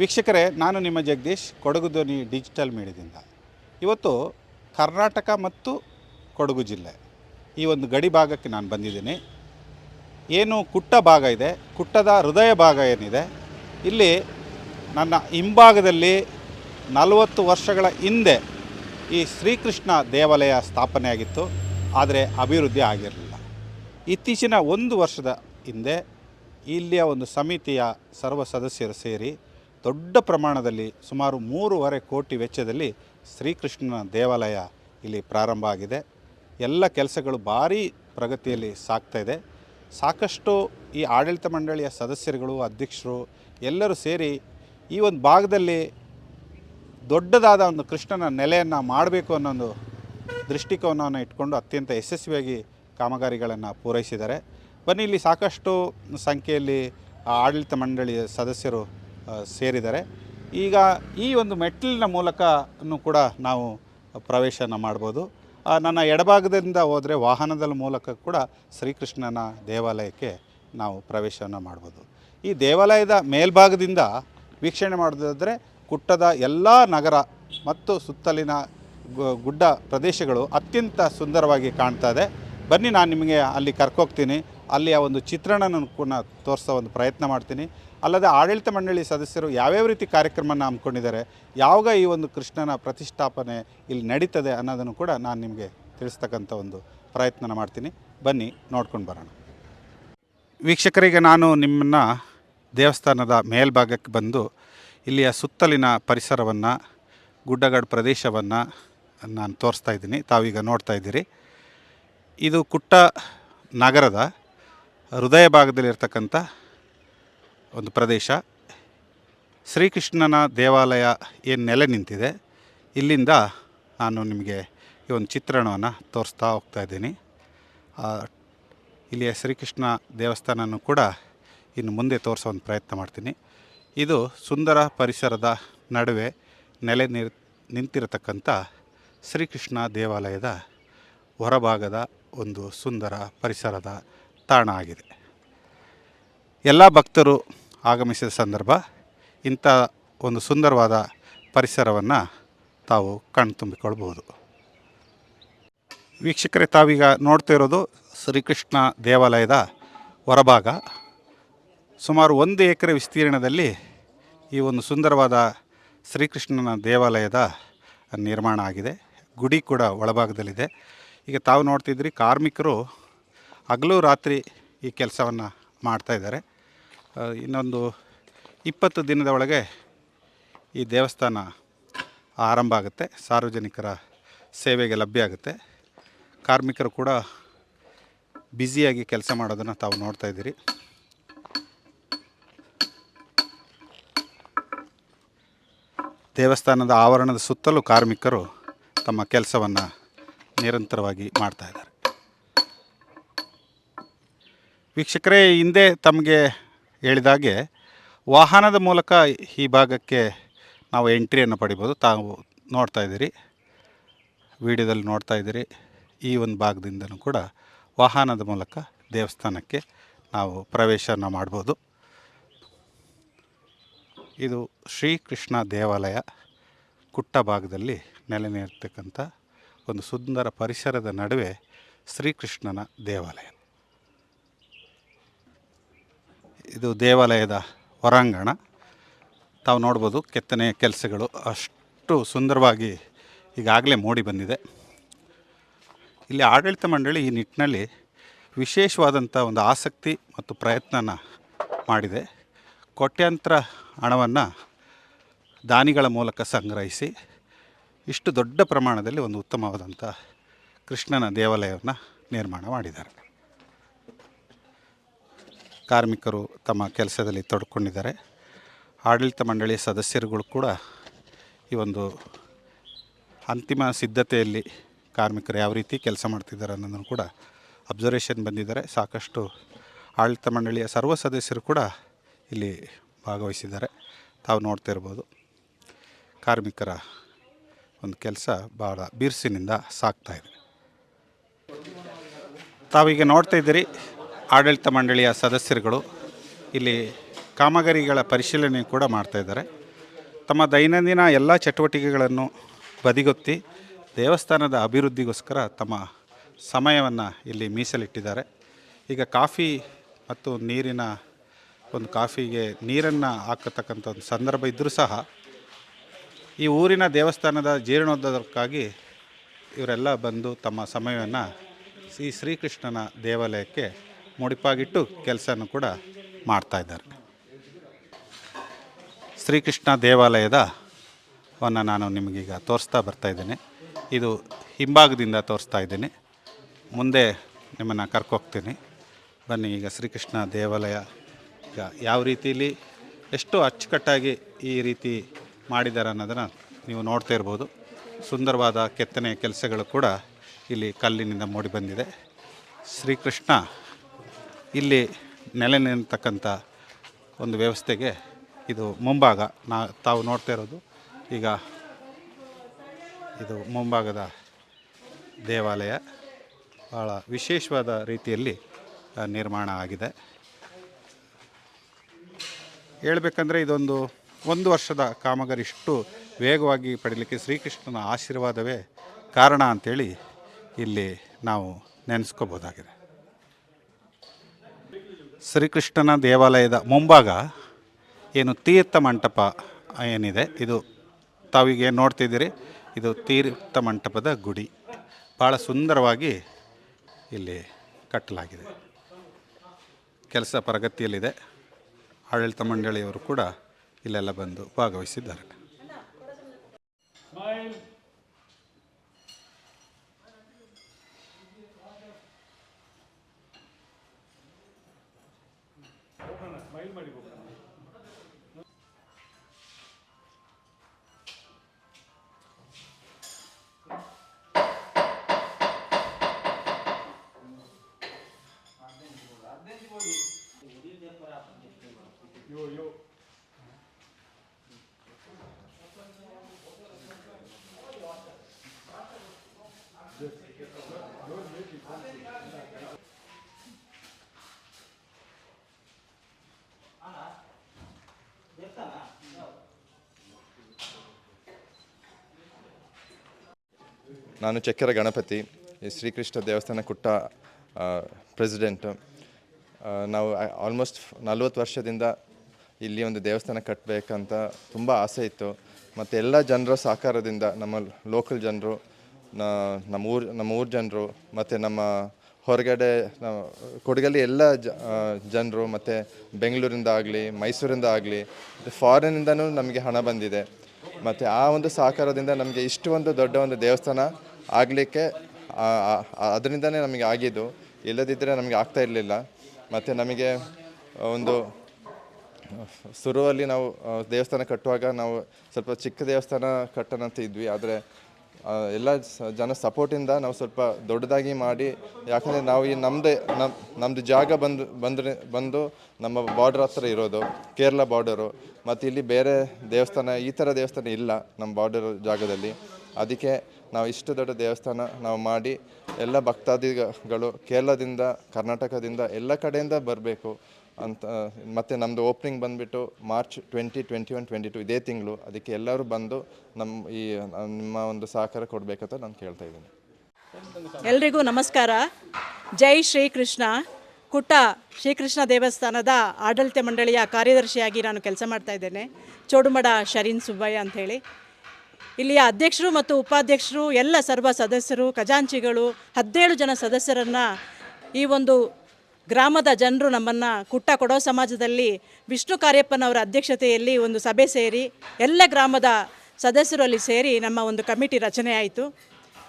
ವೀಕ್ಷಕರೇ, ನಾನು ನಿಮ್ಮ ಜಗದೀಶ್, ಕೊಡಗು ಧ್ವನಿ ಡಿಜಿಟಲ್ ಮೀಡಿಯಾದಿಂದ. ಇವತ್ತು ಕರ್ನಾಟಕ ಮತ್ತು ಕೊಡಗು ಜಿಲ್ಲೆ. ಈ ಒಂದು ಗಡಿ ಭಾಗಕ್ಕೆ ನಾನು ಬಂದಿದ್ದೀನಿ. ಏನು ಕುಟ್ಟ ಭಾಗ ಇದೆ, ಕುಟ್ಟದ ಹೃದಯ ಭಾಗ ಏನಿದೆ, ಇಲ್ಲಿ ನನ್ನ ಹಿಂಭಾಗದಲ್ಲಿ ನಲವತ್ತು ವರ್ಷಗಳ ಹಿಂದೆ ಈ ಶ್ರೀಕೃಷ್ಣ ದೇವಾಲಯ ಸ್ಥಾಪನೆಯಾಗಿತ್ತು, ಆದರೆ ಅಭಿವೃದ್ಧಿ ಆಗಿರಲಿಲ್ಲ. ಇತ್ತೀಚಿನ ಒಂದು ವರ್ಷದ ಹಿಂದೆ ಇಲ್ಲಿಯ ಒಂದು ಸಮಿತಿಯ ಸರ್ವ ಸದಸ್ಯರು ಸೇರಿ ದೊಡ್ಡ ಪ್ರಮಾಣದಲ್ಲಿ ಸುಮಾರು ಮೂರುವರೆ ಕೋಟಿ ವೆಚ್ಚದಲ್ಲಿ ಶ್ರೀಕೃಷ್ಣನ ದೇವಾಲಯ ಇಲ್ಲಿ ಪ್ರಾರಂಭ ಆಗಿದೆ. ಎಲ್ಲ ಕೆಲಸಗಳು ಭಾರೀ ಪ್ರಗತಿಯಲ್ಲಿ ಸಾಗ್ತಾ ಇದೆ. ಸಾಕಷ್ಟು ಈ ಆಡಳಿತ ಮಂಡಳಿಯ ಸದಸ್ಯರುಗಳು, ಅಧ್ಯಕ್ಷರು ಎಲ್ಲರೂ ಸೇರಿ ಈ ಒಂದು ಭಾಗದಲ್ಲಿ ದೊಡ್ಡದಾದ ಒಂದು ಕೃಷ್ಣನ ನೆಲೆಯನ್ನು ಮಾಡಬೇಕು ಅನ್ನೋ ಒಂದು ದೃಷ್ಟಿಕೋನವನ್ನು ಇಟ್ಕೊಂಡು ಅತ್ಯಂತ ಯಶಸ್ವಿಯಾಗಿ ಕಾಮಗಾರಿಗಳನ್ನು ಪೂರೈಸಿದ್ದಾರೆ. ಬನ್ನಿ, ಇಲ್ಲಿ ಸಾಕಷ್ಟು ಸಂಖ್ಯೆಯಲ್ಲಿ ಆಡಳಿತ ಮಂಡಳಿಯ ಸದಸ್ಯರು ಸೇರಿದ್ದಾರೆ. ಈಗ ಈ ಒಂದು ಮೆಟ್ಟಿಲಿನ ಮೂಲಕನೂ ಕೂಡ ನಾವು ಪ್ರವೇಶನ ಮಾಡ್ಬೋದು. ನನ್ನ ಎಡಭಾಗದಿಂದ ಹೋದರೆ ವಾಹನದ ಮೂಲಕ ಕೂಡ ಶ್ರೀಕೃಷ್ಣನ ದೇವಾಲಯಕ್ಕೆ ನಾವು ಪ್ರವೇಶವನ್ನು ಮಾಡ್ಬೋದು. ಈ ದೇವಾಲಯದ ಮೇಲ್ಭಾಗದಿಂದ ವೀಕ್ಷಣೆ ಮಾಡೋದಾದರೆ ಕುಟ್ಟದ ಎಲ್ಲ ನಗರ ಮತ್ತು ಸುತ್ತಲಿನ ಗುಡ್ಡ ಪ್ರದೇಶಗಳು ಅತ್ಯಂತ ಸುಂದರವಾಗಿ ಕಾಣ್ತಾ ಇದೆ. ಬನ್ನಿ ನಾನು ನಿಮಗೆ ಅಲ್ಲಿ ಕರ್ಕೋಗ್ತೀನಿ. ಅಲ್ಲಿಯ ಒಂದು ಚಿತ್ರಣನ ಕೂಡ ತೋರಿಸೋ ಒಂದು ಪ್ರಯತ್ನ ಮಾಡ್ತೀನಿ. ಅಲ್ಲದೆ ಆಡಳಿತ ಮಂಡಳಿ ಸದಸ್ಯರು ಯಾವ್ಯಾವ ರೀತಿ ಕಾರ್ಯಕ್ರಮನ ಹಮ್ಮಿಕೊಂಡಿದ್ದಾರೆ, ಯಾವಾಗ ಈ ಒಂದು ಕೃಷ್ಣನ ಪ್ರತಿಷ್ಠಾಪನೆ ಇಲ್ಲಿ ನಡೀತದೆ ಅನ್ನೋದನ್ನು ಕೂಡ ನಾನು ನಿಮಗೆ ತಿಳಿಸ್ತಕ್ಕಂಥ ಒಂದು ಪ್ರಯತ್ನ ಮಾಡ್ತೀನಿ. ಬನ್ನಿ, ನೋಡ್ಕೊಂಡು ಬರೋಣ. ವೀಕ್ಷಕರಿಗೆ ನಾನು ನಿಮ್ಮನ್ನು ದೇವಸ್ಥಾನದ ಮೇಲ್ಭಾಗಕ್ಕೆ ಬಂದು ಇಲ್ಲಿಯ ಸುತ್ತಲಿನ ಪರಿಸರವನ್ನು, ಗುಡ್ಡಗಾಡು ಪ್ರದೇಶವನ್ನು ನಾನು ತೋರಿಸ್ತಾ ಇದ್ದೀನಿ. ತಾವೀಗ ನೋಡ್ತಾ ಇದ್ದೀರಿ. ಇದು ಕುಟ್ಟ ನಗರದ ಹೃದಯ ಭಾಗದಲ್ಲಿರ್ತಕ್ಕಂಥ ಒಂದು ಪ್ರದೇಶ. ಶ್ರೀಕೃಷ್ಣನ ದೇವಾಲಯ ಏನು ನೆಲೆ ನಿಂತಿದೆ. ಇಲ್ಲಿಂದ ನಾನು ನಿಮಗೆ ಈ ಒಂದು ಚಿತ್ರಣವನ್ನು ತೋರಿಸ್ತಾ ಹೋಗ್ತಾ ಇದ್ದೀನಿ. ಇಲ್ಲಿಯ ಶ್ರೀಕೃಷ್ಣ ದೇವಸ್ಥಾನನೂ ಕೂಡ ಇನ್ನು ಮುಂದೆ ತೋರಿಸೋ ಒಂದು ಪ್ರಯತ್ನ ಮಾಡ್ತೀನಿ. ಇದು ಸುಂದರ ಪರಿಸರದ ನಡುವೆ ನೆಲೆ ನಿರ್ ನಿಂತಿರತಕ್ಕಂಥ ಶ್ರೀಕೃಷ್ಣ ದೇವಾಲಯದ ಹೊರಭಾಗದ ಒಂದು ಸುಂದರ ಪರಿಸರದ ತಾಣ ಆಗಿದೆ. ಎಲ್ಲ ಭಕ್ತರು ಆಗಮಿಸಿದ ಸಂದರ್ಭ ಇಂಥ ಒಂದು ಸುಂದರವಾದ ಪರಿಸರವನ್ನು ತಾವು ಕಣ್ತುಂಬಿಕೊಳ್ಬೋದು ವೀಕ್ಷಕರೇ, ತಾವೀಗ ನೋಡ್ತಾ ಇರೋದು ಶ್ರೀಕೃಷ್ಣ ದೇವಾಲಯದ ಹೊರಭಾಗ. ಸುಮಾರು ಒಂದು ಎಕರೆ ವಿಸ್ತೀರ್ಣದಲ್ಲಿ ಈ ಒಂದು ಸುಂದರವಾದ ಶ್ರೀಕೃಷ್ಣನ ದೇವಾಲಯದ ನಿರ್ಮಾಣ ಆಗಿದೆ. ಗುಡಿ ಕೂಡ ಒಳಭಾಗದಲ್ಲಿದೆ. ಈಗ ತಾವು ನೋಡ್ತಿದ್ರಿ ಕಾರ್ಮಿಕರು ಹಗಲು ರಾತ್ರಿ ಈ ಕೆಲಸವನ್ನು ಮಾಡ್ತಾಯಿದ್ದಾರೆ ಇನ್ನೊಂದು ಇಪ್ಪತ್ತು ದಿನದ ಒಳಗೆ ಈ ದೇವಸ್ಥಾನ ಆರಂಭ ಆಗುತ್ತೆ. ಸಾರ್ವಜನಿಕರ ಸೇವೆಗೆ ಲಭ್ಯ ಆಗುತ್ತೆ. ಕಾರ್ಮಿಕರು ಕೂಡ ಬ್ಯುಸಿಯಾಗಿ ಕೆಲಸ ಮಾಡೋದನ್ನು ತಾವು ನೋಡ್ತಾ ಇದ್ದೀರಿ. ದೇವಸ್ಥಾನದ ಆವರಣದ ಸುತ್ತಲೂ ಕಾರ್ಮಿಕರು ತಮ್ಮ ಕೆಲಸವನ್ನು ನಿರಂತರವಾಗಿ ಮಾಡ್ತಾ ಇದ್ದಾರೆ. ವೀಕ್ಷಕರೇ, ಹಿಂದೆ ತಮಗೆ ಹೇಳಿದಾಗೆ ವಾಹನದ ಮೂಲಕ ಈ ಭಾಗಕ್ಕೆ ನಾವು ಎಂಟ್ರಿಯನ್ನು ಪಡಿಬೋದು. ತಾವು ನೋಡ್ತಾ ಇದ್ದೀರಿ, ವಿಡಿಯೋದಲ್ಲಿ ನೋಡ್ತಾ ಇದ್ದೀರಿ. ಈ ಒಂದು ಭಾಗದಿಂದಲೂ ಕೂಡ ವಾಹನದ ಮೂಲಕ ದೇವಸ್ಥಾನಕ್ಕೆ ನಾವು ಪ್ರವೇಶನ ಮಾಡ್ಬೋದು. ಇದು ಶ್ರೀಕೃಷ್ಣ ದೇವಾಲಯ ಕುಟ್ಟ ಭಾಗದಲ್ಲಿ ನೆಲೆ ಒಂದು ಸುಂದರ ಪರಿಸರದ ನಡುವೆ ಶ್ರೀಕೃಷ್ಣನ ದೇವಾಲಯ. ಇದು ದೇವಾಲಯದ ಹೊರಾಂಗಣ. ತಾವು ನೋಡ್ಬೋದು ಕೆತ್ತನೆಯ ಕೆಲಸಗಳು ಅಷ್ಟು ಸುಂದರವಾಗಿ ಈಗಾಗಲೇ ಮೂಡಿ ಬಂದಿದೆ. ಇಲ್ಲಿ ಆಡಳಿತ ಮಂಡಳಿ ಈ ನಿಟ್ಟಿನಲ್ಲಿ ವಿಶೇಷವಾದಂಥ ಒಂದು ಆಸಕ್ತಿ ಮತ್ತು ಪ್ರಯತ್ನನ ಮಾಡಿದೆ. ಕೋಟ್ಯಾಂತರ ಹಣವನ್ನು ದಾನಿಗಳ ಮೂಲಕ ಸಂಗ್ರಹಿಸಿ ಇಷ್ಟು ದೊಡ್ಡ ಪ್ರಮಾಣದಲ್ಲಿ ಒಂದು ಉತ್ತಮವಾದಂಥ ಕೃಷ್ಣನ ದೇವಾಲಯವನ್ನು ನಿರ್ಮಾಣ ಮಾಡಿದ್ದಾರೆ. ಕಾರ್ಮಿಕರು ತಮ್ಮ ಕೆಲಸದಲ್ಲಿ ತೊಡ್ಕೊಂಡಿದ್ದಾರೆ. ಆಡಳಿತ ಮಂಡಳಿಯ ಸದಸ್ಯರುಗಳು ಕೂಡ ಈ ಒಂದು ಅಂತಿಮ ಸಿದ್ಧತೆಯಲ್ಲಿ ಕಾರ್ಮಿಕರು ಯಾವ ರೀತಿ ಕೆಲಸ ಮಾಡ್ತಿದ್ದಾರೆ ಅನ್ನೋದನ್ನು ಕೂಡ ಅಬ್ಸರ್ವೇಷನ್ ಬಂದಿದ್ದಾರೆ. ಸಾಕಷ್ಟು ಆಡಳಿತ ಮಂಡಳಿಯ ಸರ್ವ ಸದಸ್ಯರು ಕೂಡ ಇಲ್ಲಿ ಭಾಗವಹಿಸಿದ್ದಾರೆ. ತಾವು ನೋಡ್ತಾ ಇರ್ಬೋದು, ಕಾರ್ಮಿಕರ ಒಂದು ಕೆಲಸ ಭಾಳ ಬಿರುಸಿನಿಂದ ಸಾಗ್ತಾ ಇದೆ. ತಾವೀಗ ನೋಡ್ತಾ ಇದ್ದೀರಿ ಆಡಳಿತ ಮಂಡಳಿಯ ಸದಸ್ಯರುಗಳು ಇಲ್ಲಿ ಕಾಮಗಾರಿಗಳ ಪರಿಶೀಲನೆ ಕೂಡ ಮಾಡ್ತಾಯಿದ್ದಾರೆ ತಮ್ಮ ದೈನಂದಿನ ಎಲ್ಲ ಚಟುವಟಿಕೆಗಳನ್ನು ಬದಿಗೊತ್ತಿ ದೇವಸ್ಥಾನದ ಅಭಿವೃದ್ಧಿಗೋಸ್ಕರ ತಮ್ಮ ಸಮಯವನ್ನು ಇಲ್ಲಿ ಮೀಸಲಿಟ್ಟಿದ್ದಾರೆ. ಈಗ ಕಾಫಿ ಮತ್ತು ನೀರಿನ ಒಂದು ಕಾಫಿಗೆ ನೀರನ್ನು ಹಾಕತಕ್ಕಂಥ ಒಂದು ಸಂದರ್ಭ ಇದ್ದರೂ ಸಹ ಈ ಊರಿನ ದೇವಸ್ಥಾನದ ಜೀರ್ಣೋದ್ಧಾರಕ್ಕಾಗಿ ಇವರೆಲ್ಲ ಬಂದು ತಮ್ಮ ಸಮಯವನ್ನು ಈ ಶ್ರೀಕೃಷ್ಣನ ದೇವಾಲಯಕ್ಕೆ ಮುಡಿಪಾಗಿಟ್ಟು ಕೆಲಸನೂ ಕೂಡ ಮಾಡ್ತಾ ಇದ್ದಾರೆ. ಶ್ರೀಕೃಷ್ಣ ದೇವಾಲಯದ ವನ್ನು ನಾನು ನಿಮಗೀಗ ತೋರಿಸ್ತಾ ಬರ್ತಾ ಇದ್ದೇನೆ. ಇದು ಹಿಂಭಾಗದಿಂದ ತೋರಿಸ್ತಾ ಇದ್ದೀನಿ. ಮುಂದೆ ನಿಮ್ಮನ್ನು ಕರ್ಕೋಗ್ತೀನಿ. ಬನ್ನಿ, ಈಗ ಶ್ರೀಕೃಷ್ಣ ದೇವಾಲಯ ಈಗ ಯಾವ ರೀತಿಯಲ್ಲಿ ಎಷ್ಟು ಅಚ್ಚುಕಟ್ಟಾಗಿ ಈ ರೀತಿ ಮಾಡಿದ್ದಾರೆ ಅನ್ನೋದನ್ನು ನೀವು ನೋಡ್ತಾ ಇರ್ಬೋದು. ಸುಂದರವಾದ ಕೆತ್ತನೆ ಕೆಲಸಗಳು ಕೂಡ ಇಲ್ಲಿ ಕಲ್ಲಿನಿಂದ ಮೂಡಿಬಂದಿದೆ ಶ್ರೀಕೃಷ್ಣ ಇಲ್ಲಿ ನೆಲೆ ನಿಲ್ತಕ್ಕಂಥ ಒಂದು ವ್ಯವಸ್ಥೆಗೆ ಇದು ಮುಂಭಾಗ ನಾ ತಾವು ನೋಡ್ತಾ ಇರೋದು. ಈಗ ಇದು ಮುಂಭಾಗದ ದೇವಾಲಯ ಭಾಳ ವಿಶೇಷವಾದ ರೀತಿಯಲ್ಲಿ ನಿರ್ಮಾಣ ಆಗಿದೆ. ಹೇಳ್ಬೇಕಂದ್ರೆ ಇದೊಂದು ಒಂದು ವರ್ಷದ ಕಾಮಗಾರಿ ಇಷ್ಟು ವೇಗವಾಗಿ ಪಡೀಲಿಕ್ಕೆ ಶ್ರೀಕೃಷ್ಣನ ಆಶೀರ್ವಾದವೇ ಕಾರಣ ಅಂಥೇಳಿ ಇಲ್ಲಿ ನಾವು ನೆನೆಸ್ಕೋಬೋದಾಗಿದೆ. ಶ್ರೀಕೃಷ್ಣನ ದೇವಾಲಯದ ಮುಂಭಾಗ ಏನು ತೀರ್ಥ ಮಂಟಪ ಏನಿದೆ, ಇದು ತಾವಿಗೆ ನೋಡ್ತಿದ್ದೀರಿ. ಇದು ತೀರ್ಥ ಮಂಟಪದ ಗುಡಿ. ಭಾಳ ಸುಂದರವಾಗಿ ಇಲ್ಲಿ ಕಟ್ಟಲಾಗಿದೆ. ಕೆಲಸ ಪ್ರಗತಿಯಲ್ಲಿದೆ. ಆಡಳಿತ ಮಂಡಳಿಯವರು ಕೂಡ ಇಲ್ಲೆಲ್ಲ ಬಂದು ಭಾಗವಹಿಸಿದ್ದಾರೆ. ನಾನು ಚಕ್ಕೆರ ಗಣಪತಿ ಶ್ರೀಕೃಷ್ಣ ದೇವಸ್ಥಾನ ಕುಟ್ಟ ಪ್ರೆಸಿಡೆಂಟು ನಾವು ಆಲ್ಮೋಸ್ಟ್ ನಲ್ವತ್ತು ವರ್ಷದಿಂದ ಇಲ್ಲಿ ಒಂದು ದೇವಸ್ಥಾನ ಕಟ್ಟಬೇಕಂತ ತುಂಬ ಆಸೆ ಇತ್ತು. ಮತ್ತು ಎಲ್ಲ ಜನರ ಸಹಕಾರದಿಂದ ನಮ್ಮ ಲೋಕಲ್ ಜನರು ನಮ್ಮ ಊರು ಜನರು, ಮತ್ತು ನಮ್ಮ ಹೊರಗಡೆ ಕೊಡಗಲ್ಲಿ ಎಲ್ಲ ಜನರು, ಮತ್ತು ಬೆಂಗಳೂರಿಂದ ಆಗಲಿ, ಮೈಸೂರಿಂದ ಆಗಲಿ ಫಾರಿನಿಂದನೂ ನಮಗೆ ಹಣ ಬಂದಿದೆ. ಮತ್ತು ಆ ಒಂದು ಸಹಕಾರದಿಂದ ನಮಗೆ ಇಷ್ಟು ಒಂದು ದೊಡ್ಡ ಒಂದು ದೇವಸ್ಥಾನ ಆಗಲಿಕ್ಕೆ ಅದರಿಂದನೇ ನಮಗೆ ಆಗಿದ್ದು. ಇಲ್ಲದಿದ್ದರೆ ನಮಗೆ ಆಗ್ತಾ ಇರಲಿಲ್ಲ. ಮತ್ತು ನಮಗೆ ಒಂದು ಶುರುವಲ್ಲಿ ನಾವು ದೇವಸ್ಥಾನ ಕಟ್ಟುವಾಗ ನಾವು ಸ್ವಲ್ಪ ಚಿಕ್ಕ ದೇವಸ್ಥಾನ ಕಟ್ಟೋಣ ಅಂತ ಇದ್ವಿ. ಆದರೆ ಎಲ್ಲ ಜನ ಸಪೋರ್ಟಿಂದ ನಾವು ಸ್ವಲ್ಪ ದೊಡ್ಡದಾಗಿ ಮಾಡಿ, ಯಾಕಂದರೆ ನಾವು ಈ ನಮ್ಮದೇ ನಮ್ಮ ನಮ್ಮದು ಜಾಗ ಬಂದು, ಬಂದರೆ, ಬಂದು ನಮ್ಮ ಬಾರ್ಡರ್ ಹತ್ರ ಇರೋದು, ಕೇರಳ ಬಾರ್ಡರು ಮತ್ತು ಇಲ್ಲಿ ಬೇರೆ ದೇವಸ್ಥಾನ, ಈ ಥರ ದೇವಸ್ಥಾನ ಇಲ್ಲ ನಮ್ಮ ಬಾರ್ಡರ್ ಜಾಗದಲ್ಲಿ. ಅದಕ್ಕೆ ನಾವು ಇಷ್ಟು ದೊಡ್ಡ ದೇವಸ್ಥಾನ ನಾವು ಮಾಡಿ, ಎಲ್ಲ ಭಕ್ತಾದಿಗಳು ಕೇರಳದಿಂದ, ಕರ್ನಾಟಕದಿಂದ ಎಲ್ಲ ಕಡೆಯಿಂದ ಬರಬೇಕು. ಅಂತ, ಮತ್ತು ನಮ್ಮದು ಓಪನಿಂಗ್ ಬಂದುಬಿಟ್ಟು March twenty twenty one twenty two ಇದೇ ತಿಂಗಳು. ಅದಕ್ಕೆ ಎಲ್ಲರೂ ಬಂದು ನಮ್ಮ ಈ, ನಿಮ್ಮ ಒಂದು ಸಹಕಾರ ಕೊಡಬೇಕಂತ ನಾನು ಕೇಳ್ತಾ ಇದ್ದೀನಿ. ಎಲ್ರಿಗೂ ನಮಸ್ಕಾರ. ಜೈ ಶ್ರೀಕೃಷ್ಣ. ಕುಟ ಶ್ರೀಕೃಷ್ಣ ದೇವಸ್ಥಾನದ ಆಡಳಿತ ಮಂಡಳಿಯ ಕಾರ್ಯದರ್ಶಿಯಾಗಿ ನಾನು ಕೆಲಸ ಮಾಡ್ತಾ ಇದ್ದೇನೆ. ಚೋಡುಮಡ ಶರೀನ್ ಸುಬ್ಬಯ್ಯ ಅಂಥೇಳಿ ಇಲ್ಲಿಯ ಅಧ್ಯಕ್ಷರು ಮತ್ತು ಉಪಾಧ್ಯಕ್ಷರು, ಎಲ್ಲ ಸರ್ವ ಸದಸ್ಯರು, ಖಜಾಂಚಿಗಳು, ಹದಿನೇಳು ಜನ ಸದಸ್ಯರನ್ನು ಈ ಒಂದು ಗ್ರಾಮದ ಜನರು ನಮ್ಮನ್ನು ಕುಟ್ಟ ಕೊಡೋ ಸಮಾಜದಲ್ಲಿ ವಿಷ್ಣು ಕಾರ್ಯಪ್ಪನವರ ಅಧ್ಯಕ್ಷತೆಯಲ್ಲಿ ಒಂದು ಸಭೆ ಸೇರಿ ಎಲ್ಲ ಗ್ರಾಮದ ಸದಸ್ಯರು ಅಲ್ಲಿ ಸೇರಿ ನಮ್ಮ ಒಂದು ಕಮಿಟಿ ರಚನೆ ಆಯಿತು.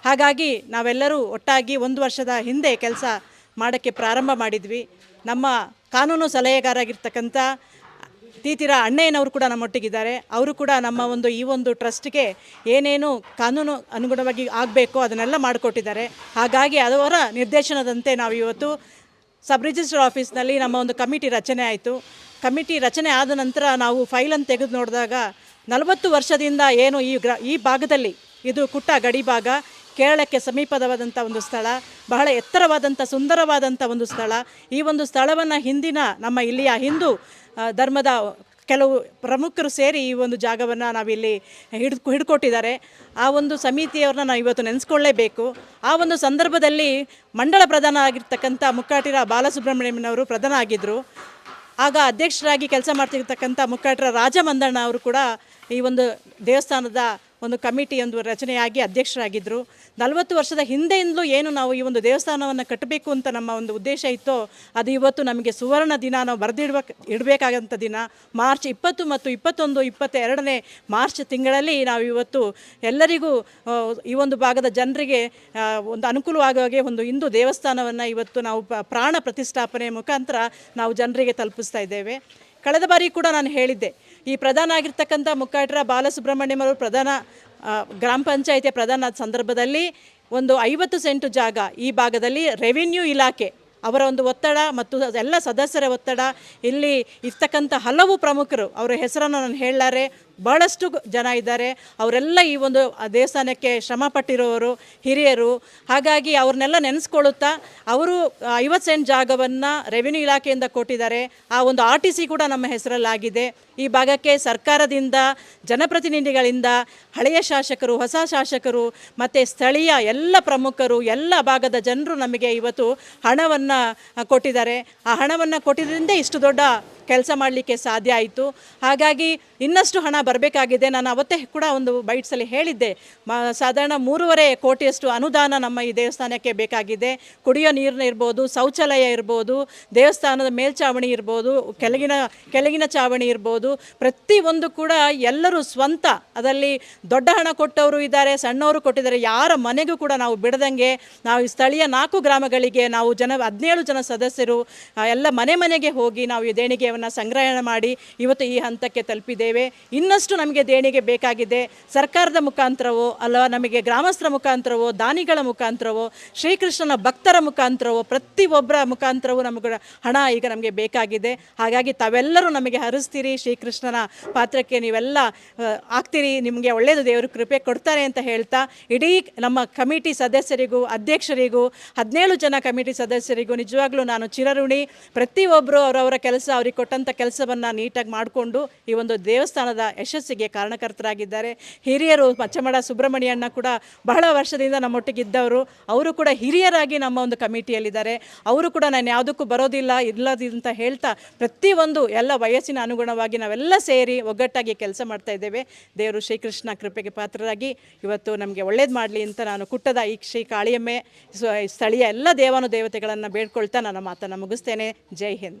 ಹಾಗಾಗಿ ನಾವೆಲ್ಲರೂ ಒಟ್ಟಾಗಿ ಒಂದು ವರ್ಷದ ಹಿಂದೆ ಕೆಲಸ ಮಾಡೋಕ್ಕೆ ಪ್ರಾರಂಭ ಮಾಡಿದ್ವಿ. ನಮ್ಮ ಕಾನೂನು ಸಲಹೆಗಾರಾಗಿರ್ತಕ್ಕಂಥ ತೀತಿರ ಅಣ್ಣಯ್ಯನವರು ಕೂಡ ನಮ್ಮೊಟ್ಟಿಗಿದ್ದಾರೆ. ಅವರು ಕೂಡ ನಮ್ಮ ಒಂದು ಈ ಒಂದು ಟ್ರಸ್ಟ್ಗೆ ಏನೇನು ಕಾನೂನು ಅನುಗುಣವಾಗಿ ಆಗಬೇಕೋ ಅದನ್ನೆಲ್ಲ ಮಾಡಿಕೊಟ್ಟಿದ್ದಾರೆ. ಹಾಗಾಗಿ ಅವರ ನಿರ್ದೇಶನದಂತೆ ನಾವು ಇವತ್ತು ಸಬ್ ರಿಜಿಸ್ಟರ್ ಆಫೀಸ್ನಲ್ಲಿ ನಮ್ಮ ಒಂದು ಕಮಿಟಿ ರಚನೆ ಆಯಿತು. ಕಮಿಟಿ ರಚನೆ ಆದ ನಂತರ ನಾವು ಫೈಲನ್ನು ತೆಗೆದು ನೋಡಿದಾಗ ನಲವತ್ತು ವರ್ಷದಿಂದ ಏನು ಈ ಗ್ರ, ಈ ಭಾಗದಲ್ಲಿ ಇದು ಕುಟ್ಟ ಗಡಿ ಭಾಗ, ಕೇರಳಕ್ಕೆ ಸಮೀಪದವಾದಂಥ ಒಂದು ಸ್ಥಳ, ಬಹಳ ಎತ್ತರವಾದಂಥ ಸುಂದರವಾದಂಥ ಒಂದು ಸ್ಥಳ. ಈ ಒಂದು ಸ್ಥಳವನ್ನು ಹಿಂದಿನ ನಮ್ಮ ಇಲ್ಲಿಯ ಹಿಂದೂ ಧರ್ಮದ ಕೆಲವು ಪ್ರಮುಖರು ಸೇರಿ ಈ ಒಂದು ಜಾಗವನ್ನು ನಾವಿಲ್ಲಿ ಹಿಡಿದು, ಹಿಡ್ಕೊಟ್ಟಿದ್ದಾರೆ. ಆ ಒಂದು ಸಮಿತಿಯವ್ರನ್ನ ನಾವು ಇವತ್ತು ನೆನೆಸ್ಕೊಳ್ಳೇಬೇಕು. ಆ ಒಂದು ಸಂದರ್ಭದಲ್ಲಿ ಮಂಡಳ ಪ್ರಧಾನ ಆಗಿರ್ತಕ್ಕಂಥ ಮುಕ್ಕಾಟಿರ ಬಾಲಸುಬ್ರಹ್ಮಣ್ಯನವರು ಪ್ರಧಾನ ಆಗಿದ್ದರು ಆಗ ಅಧ್ಯಕ್ಷರಾಗಿ ಕೆಲಸ ಮಾಡ್ತಿರ್ತಕ್ಕಂಥ ಮುಖಂಡರ ರಾಜಮಂದಣ್ಣ ಅವರು ಕೂಡ ಈ ಒಂದು ದೇವಸ್ಥಾನದ ಒಂದು ಕಮಿಟಿ ಒಂದು ರಚನೆಯಾಗಿ ಅಧ್ಯಕ್ಷರಾಗಿದ್ದರು ನಲವತ್ತು ವರ್ಷದ ಹಿಂದೆಯಿಂದಲೂ ಏನು ನಾವು ಈ ಒಂದು ದೇವಸ್ಥಾನವನ್ನು ಕಟ್ಟಬೇಕು ಅಂತ ನಮ್ಮ ಒಂದು ಉದ್ದೇಶ ಇತ್ತೋ, ಅದು ಇವತ್ತು ನಮಗೆ ಸುವರ್ಣ ದಿನ ನಾವು ಬರೆದಿಡ್ಬೇಕು ಇಡಬೇಕಾದಂಥ ದಿನ. ಮಾರ್ಚ್ ಇಪ್ಪತ್ತು ಮತ್ತು ಇಪ್ಪತ್ತೊಂದು, ಇಪ್ಪತ್ತೆರಡನೇ ಮಾರ್ಚ್ ತಿಂಗಳಲ್ಲಿ ನಾವು ಇವತ್ತು ಎಲ್ಲರಿಗೂ ಈ ಒಂದು ಭಾಗದ ಜನರಿಗೆ ಒಂದು ಅನುಕೂಲವಾಗುವ ಹಾಗೆ ಒಂದು ಹಿಂದೂ ದೇವಸ್ಥಾನವನ್ನು ಇವತ್ತು ನಾವು ಪ್ರಾಣ ಪ್ರತಿಷ್ಠಾಪನೆ ಮುಖಾಂತರ ನಾವು ಜನರಿಗೆ ತಲುಪಿಸ್ತಾ ಇದ್ದೇವೆ. ಕಳೆದ ಬಾರಿ ಕೂಡ ನಾನು ಹೇಳಿದ್ದೆ ಈ ಪ್ರಧಾನ ಆಗಿರ್ತಕ್ಕಂಥ ಮುಖಂಡರ ಬಾಲಸುಬ್ರಹ್ಮಣ್ಯಂ ಅವರು ಪ್ರಧಾನ ಗ್ರಾಮ ಪಂಚಾಯಿತಿಯ ಪ್ರಧಾನ ಸಂದರ್ಭದಲ್ಲಿ ಒಂದು ಐವತ್ತು ಸೆಂಟು ಜಾಗ ಈ ಭಾಗದಲ್ಲಿ ರೆವಿನ್ಯೂ ಇಲಾಖೆ ಅವರ ಒಂದು ಒತ್ತಡ ಮತ್ತು ಎಲ್ಲ ಸದಸ್ಯರ ಒತ್ತಡ. ಇಲ್ಲಿ ಇರ್ತಕ್ಕಂಥ ಹಲವು ಪ್ರಮುಖರು ಅವರ ಹೆಸರನ್ನು ನಾನು ಹೇಳಲಾರೆ. ಭಾಳಷ್ಟು ಜನ ಇದ್ದಾರೆ. ಅವರೆಲ್ಲ ಈ ಒಂದು ದೇವಸ್ಥಾನಕ್ಕೆ ಶ್ರಮ ಪಟ್ಟಿರೋರು, ಹಿರಿಯರು. ಹಾಗಾಗಿ ಅವ್ರನ್ನೆಲ್ಲ ನೆನೆಸ್ಕೊಳ್ಳುತ್ತಾ ಅವರು ಐವತ್ತು ಸೆಂಟ್ ಜಾಗವನ್ನು ರೆವಿನ್ಯೂ ಇಲಾಖೆಯಿಂದ ಕೊಟ್ಟಿದ್ದಾರೆ. ಆ ಒಂದು ಆರ್ ಟಿ ಸಿ ಕೂಡ ನಮ್ಮ ಹೆಸರಲ್ಲಾಗಿದೆ. ಈ ಭಾಗಕ್ಕೆ ಸರ್ಕಾರದಿಂದ, ಜನಪ್ರತಿನಿಧಿಗಳಿಂದ, ಹಳೆಯ ಶಾಸಕರು, ಹೊಸ ಶಾಸಕರು, ಮತ್ತು ಸ್ಥಳೀಯ ಎಲ್ಲ ಪ್ರಮುಖರು, ಎಲ್ಲ ಭಾಗದ ಜನರು ನಮಗೆ ಇವತ್ತು ಹಣವನ್ನು ಕೊಟ್ಟಿದ್ದಾರೆ. ಆ ಹಣವನ್ನು ಕೊಟ್ಟಿದ್ದರಿಂದ ಇಷ್ಟು ದೊಡ್ಡ ಕೆಲಸ ಮಾಡಲಿಕ್ಕೆ ಸಾಧ್ಯ ಆಯಿತು. ಹಾಗಾಗಿ ಇನ್ನಷ್ಟು ಹಣ ಬರಬೇಕಾಗಿದೆ. ನಾನು ಅವತ್ತೇ ಕೂಡ ಒಂದು ಬೈಟ್ಸಲ್ಲಿ ಹೇಳಿದ್ದೆ. ಮ, ಸಾಧಾರಣ ಮೂರುವರೆ ಕೋಟಿಯಷ್ಟು ಅನುದಾನ ನಮ್ಮ ಈ ದೇವಸ್ಥಾನಕ್ಕೆ ಬೇಕಾಗಿದೆ. ಕುಡಿಯೋ ನೀರಿನ ಇರ್ಬೋದು, ಶೌಚಾಲಯ ಇರ್ಬೋದು, ದೇವಸ್ಥಾನದ ಮೇಲ್ಛಾವಣಿ ಇರ್ಬೋದು, ಕೆಳಗಿನ ಕೆಳಗಿನ ಚಾವಣಿ ಇರ್ಬೋದು. ಪ್ರತಿಯೊಂದು ಕೂಡ ಎಲ್ಲರೂ ಸ್ವಂತ, ಅದರಲ್ಲಿ ದೊಡ್ಡ ಹಣ ಕೊಟ್ಟವರು ಇದ್ದಾರೆ, ಸಣ್ಣವರು ಕೊಟ್ಟಿದ್ದಾರೆ. ಯಾರ ಮನೆಗೂ ಕೂಡ ನಾವು ಬಿಡದಂಗೆ ನಾವು ಸ್ಥಳೀಯ ನಾಲ್ಕು ಗ್ರಾಮಗಳಿಗೆ ನಾವು ಜನ, ಹದಿನೇಳು ಜನ ಸದಸ್ಯರು ಎಲ್ಲ ಮನೆ ಮನೆಗೆ ಹೋಗಿ ನಾವು ಈ ದೇಣಿಗೆಯನ್ನು ಸಂಗ್ರಹಣೆ ಮಾಡಿ ಇವತ್ತು ಈ ಹಂತಕ್ಕೆ ತಲುಪಿದ್ದೇವೆ. ಇನ್ನಷ್ಟು ನಮಗೆ ದೇಣಿಗೆ ಬೇಕಾಗಿದೆ. ಸರ್ಕಾರದ ಮುಖಾಂತರವೋ ಅಲ್ಲ ನಮಗೆ ಗ್ರಾಮಸ್ಥರ ಮುಖಾಂತರವೋ, ದಾನಿಗಳ ಮುಖಾಂತರವೋ, ಶ್ರೀಕೃಷ್ಣನ ಭಕ್ತರ ಮುಖಾಂತರವೋ, ಪ್ರತಿಯೊಬ್ಬರ ಮುಖಾಂತರವೂ ನಮಗೆ ಹಣ ಈಗ ನಮಗೆ ಬೇಕಾಗಿದೆ. ಹಾಗಾಗಿ ತಾವೆಲ್ಲರೂ ನಮಗೆ ಹರಿಸ್ತೀರಿ, ಶ್ರೀಕೃಷ್ಣನ ಪಾತ್ರಕ್ಕೆ ನೀವೆಲ್ಲ ಆಗ್ತೀರಿ, ನಿಮಗೆ ಒಳ್ಳೆಯದು ದೇವರು ಕೃಪೆ ಕೊಡ್ತಾರೆ ಅಂತ ಹೇಳ್ತಾ, ಇಡೀ ನಮ್ಮ ಕಮಿಟಿ ಸದಸ್ಯರಿಗೂ, ಅಧ್ಯಕ್ಷರಿಗೂ, ಹದಿನೇಳು ಜನ ಕಮಿಟಿ ಸದಸ್ಯರಿಗೂ ನಿಜವಾಗ್ಲೂ ನಾನು ಚಿರಋಣಿ. ಪ್ರತಿಯೊಬ್ಬರು ಅವರವರ ಕೆಲಸ, ಅವ್ರಿಗೆ ಕೊಟ್ಟಂಥ ಕೆಲಸವನ್ನು ನೀಟಾಗಿ ಮಾಡಿಕೊಂಡು ಈ ಒಂದು ದೇವಸ್ಥಾನದ ಯಶಸ್ಸಿಗೆ ಕಾರಣಕರ್ತರಾಗಿದ್ದಾರೆ. ಹಿರಿಯರು ಪಚ್ಚಮಡ ಸುಬ್ರಹ್ಮಣ್ಯಣ್ಣ ಕೂಡ ಬಹಳ ವರ್ಷದಿಂದ ನಮ್ಮೊಟ್ಟಿಗಿದ್ದವರು. ಅವರು ಕೂಡ ಹಿರಿಯರಾಗಿ ನಮ್ಮ ಒಂದು ಕಮಿಟಿಯಲ್ಲಿದ್ದಾರೆ. ಅವರು ಕೂಡ ನಾನು ಯಾವುದಕ್ಕೂ ಬರೋದಿಲ್ಲ ಇಲ್ಲದಿ ಅಂತ ಹೇಳ್ತಾ ಪ್ರತಿಯೊಂದು ಎಲ್ಲ ವಯಸ್ಸಿನ ಅನುಗುಣವಾಗಿ ನಾವೆಲ್ಲ ಸೇರಿ ಒಗ್ಗಟ್ಟಾಗಿ ಕೆಲಸ ಮಾಡ್ತಾ ಇದ್ದೇವೆ. ದೇವರು ಶ್ರೀಕೃಷ್ಣ ಕೃಪೆಗೆ ಪಾತ್ರರಾಗಿ ಇವತ್ತು ನಮಗೆ ಒಳ್ಳೇದು ಮಾಡಲಿ ಅಂತ ನಾನು ಕುಟ್ಟದ ಈ ಶ್ರೀ ಕಾಳಿಯಮ್ಮೆ ಸ್ಥಳೀಯ ಎಲ್ಲ ದೇವಾನು ದೇವತೆಗಳನ್ನು ಬೇಡ್ಕೊಳ್ತಾ ನನ್ನ ಮಾತನ್ನು ಮುಗಿಸ್ತೇನೆ. ಜೈ ಹಿಂದ್.